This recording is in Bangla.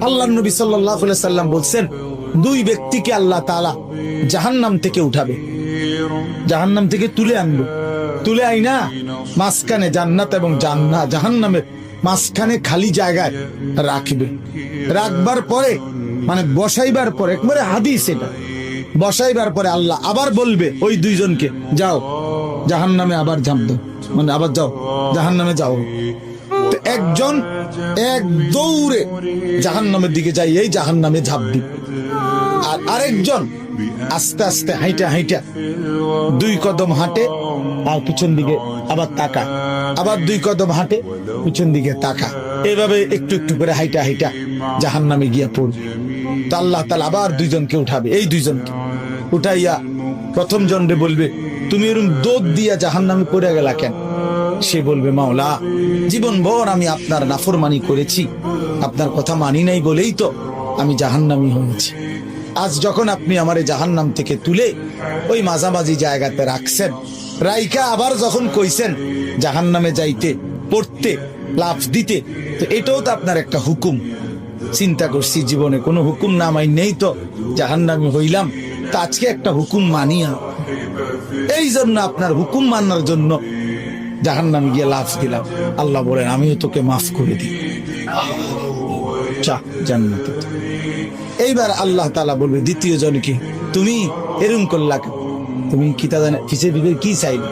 আল্লাহ নবী সাল্লাম বলছেন, দুই ব্যক্তিকে আল্লাহ তালা জাহান্নাম থেকে উঠাবে। জাহান্নাম থেকে তুলে আনবে। তুলে আইনা মাঝখানে জান্নাত এবং জান্না, জাহান্নামের মাঝখানে খালি জায়গায় রাখবে। রাখবার পরে মানে বসাইবার পরে, একবারে হাদিস এটা। বসাইবার পরে আল্লাহ আবার বলবে, ওই দুইজনকে, যাও, জাহান্নামে আবার ঝাঁপ দাও। মানে আবার যাও, জাহান্নামে যাও। তো একজন এক দৌড়ে জাহান্নামের দিকে যাই, এই জাহান্নামে ঝাঁপ দিবে আর আরেকজন আস্তে আস্তে হাইটা হাইটা দুই কদম হাঁটে, আর পিছন দিকে আবার তাকা। আবার দুই কদম হাঁটে, পিছন দিকে তাকা। এভাবে একটু একটু করে হাইটা হাইটা জাহান নামে গিয়া পড়বে। তো আল্লাহ তালা আবার দুইজনকে উঠাবে, এই দুইজনকে। উঠাইয়া প্রথম জনরে বলবে, তুমি এরকম দোদ দিয়া জাহান নামে পড়ে গেলা কেন? সে বলবে, মাওলা, জীবন ভর আমি আপনার নাফরমানি করেছি। আপনার কথা মানি নাই বলেই তো আমি জাহান্নামি হয়েছি। আজ যখন আপনি আমার জাহান্নাম থেকে তুলে ওই মাঝামাঝি জায়গাতে রাখছেন, রাইকা আবার যখন কইছেন জাহান্নামে যাইতে, পড়তে লাভ দিতে, তো এটাও তো আপনার একটা হুকুম। চিন্তা করছি জীবনে কোনো হুকুম না মাই নেই তো জাহান্নামি হইলাম। তা আজকে একটা হুকুম মানিয়া। এই জন্য আপনার হুকুম মানার জন্য জাহান্নামে গিয়ে লাফ দিলাম। আল্লাহ বলেন, আমিও তোকে মাফ করে দিই। জান্নাতে। এইবার আল্লাহ তালা বলবে, দ্বিতীয় জনকে তুমি, এরম করলা তুমি কি তা জানে কি চাইলে?